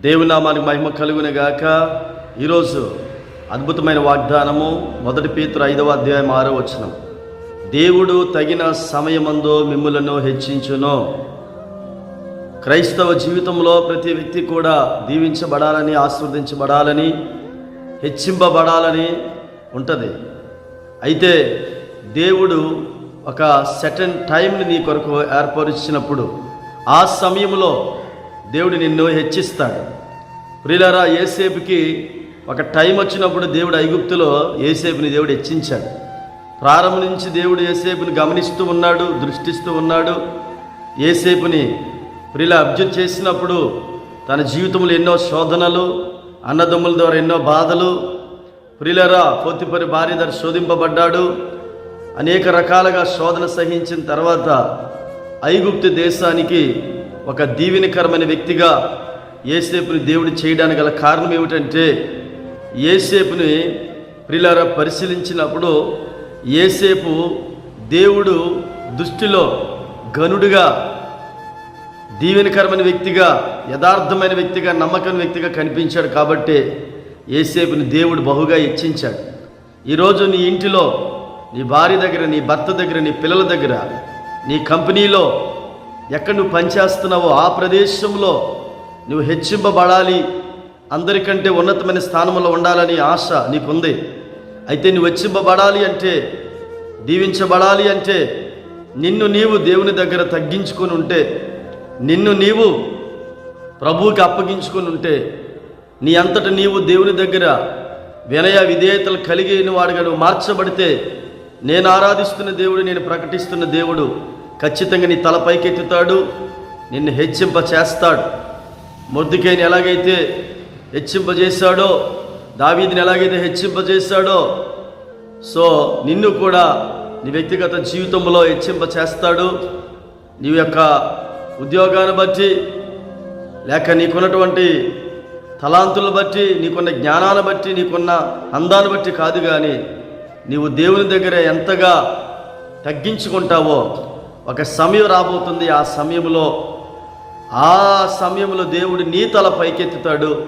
దేవునామానికి మహిమ కలుగును గాక. ఈరోజు అద్భుతమైన వాగ్దానము మొదటి పేతురు ఐదవ అధ్యాయం ఆరో వచనం. దేవుడు తగిన సమయమందు మిమ్ములను హెచ్చించును. క్రైస్తవ జీవితంలో ప్రతి వ్యక్తి కూడా దీవించబడాలని ఆస్వాదించబడాలని హెచ్చింపబడాలని ఉంటుంది. అయితే దేవుడు ఒక సెకండ్ టైంని నీ కొరకు ఏర్పరిచినప్పుడు ఆ సమయంలో దేవుడు నిన్ను హెచ్చిస్తాడు. ప్రిలరా ఏసేపుకి ఒక టైం వచ్చినప్పుడు దేవుడు ఐగుప్తులో ఏసేపుని దేవుడు హెచ్చించాడు. ప్రారంభం నుంచి దేవుడు ఏసేపుని గమనిస్తూ ఉన్నాడు దృష్టిస్తూ ఉన్నాడు. ఏసేపుని ప్రిలా అబ్జర్వ్ చేసినప్పుడు తన జీవితంలో ఎన్నో శోధనలు అన్నదమ్ముల ద్వారా ఎన్నో బాధలు. ప్రిలరా పోతిపరి భార్య ధర శోధింపబడ్డాడు. అనేక రకాలుగా శోధన సహించిన తర్వాత ఐగుప్తు దేశానికి ఒక దీవెనకరమైన వ్యక్తిగా ఏసేపుని దేవుడు చేయడానికి గల కారణం ఏమిటంటే ఏసేపుని ప్రిలారా పరిశీలించినప్పుడు ఏసేపు దేవుడు దృష్టిలో గనుడుగా దీవెనకరమైన వ్యక్తిగా యథార్థమైన వ్యక్తిగా నమ్మకమైన వ్యక్తిగా కనిపించాడు కాబట్టి ఏసేపుని దేవుడు బహుగా ఇచ్చించాడు. ఈరోజు నీ ఇంటిలో నీ భార్య దగ్గర నీ భర్త దగ్గర నీ పిల్లల దగ్గర నీ కంపెనీలో ఎక్కడ నువ్వు పనిచేస్తున్నావో ఆ ప్రదేశంలో నువ్వు హెచ్చింపబడాలి. అందరికంటే ఉన్నతమైన స్థానంలో ఉండాలని ఆశ నీకుంది. అయితే నువ్వు హెచ్చింపబడాలి అంటే దీవించబడాలి అంటే నిన్ను నీవు దేవుని దగ్గర తగ్గించుకొని ఉంటే నిన్ను నీవు ప్రభువుకి అప్పగించుకొని ఉంటే నీ అంతట నీవు దేవుని దగ్గర వినయ విధేయతలు కలిగిన వాడుగా నువ్వు మార్చబడితే నేను ఆరాధిస్తున్న దేవుడు నేను ప్రకటిస్తున్న దేవుడు ఖచ్చితంగా నీ తల పైకెత్తుతాడు నిన్ను హెచ్చింప చేస్తాడు మొద్దుకేని ఎలాగైతే హెచ్చింపజేశాడో దావీదిని ఎలాగైతే హెచ్చింపజేశాడో సో నిన్ను కూడా నీ వ్యక్తిగత జీవితంలో హెచ్చింప చేస్తాడు నీ యొక్క ఉద్యోగాన్ని బట్టి లేక నీకున్నటువంటి తలాంతులను బట్టి నీకున్న జ్ఞానాన్ని బట్టి నీకున్న అందాన్ని బట్టి కాదు కానీ నీవు దేవుని దగ్గర ఎంతగా తగ్గించుకుంటావో ఒక సమయం రాబోతుంది. ఆ సమయంలో ఆ సమయంలో దేవుడు నీ తల పైకెత్తుతాడు.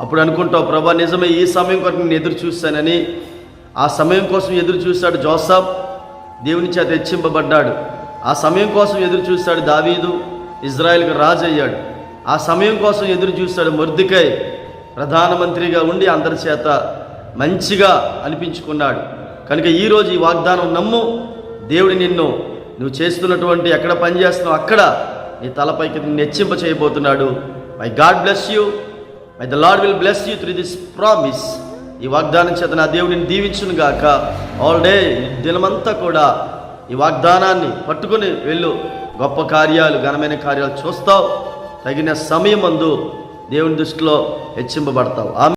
అప్పుడు అనుకుంటావు ప్రభా నిజమే ఈ సమయం కొరకు నేను ఎదురు చూశానని. ఆ సమయం కోసం ఎదురు చూశాడు జోసఫ్. దేవుని చేత హెచ్చింపబడ్డాడు. ఆ సమయం కోసం ఎదురు చూశాడు దావీదు. ఇజ్రాయెల్కి రాజు అయ్యాడు ఆ సమయం కోసం ఎదురు చూశాడు మొర్దికై. ప్రధానమంత్రిగా ఉండి అందరి చేత మంచిగా అనిపించుకున్నాడు. కనుక ఈరోజు ఈ వాగ్దానం నమ్ము. దేవుడు నిన్ను నువ్వు చేస్తున్నటువంటి ఎక్కడ పని చేస్తున్నావు అక్కడ నీ తలపైకి నెచ్చింప చేయబోతున్నాడు. My God bless you my the Lord will bless you through this promise ఈ వాగ్దానం చేత నా దేవుడిని దీవించును గాక. ఆల్ డే దినమంతా కూడా ఈ వాగ్దానాన్ని పట్టుకుని వెళ్ళు. గొప్ప కార్యాలు ఘనమైన కార్యాలు చూస్తావు. తగిన సమయం దేవుని దృష్టిలో హెచ్చింపబడతావు. ఆమె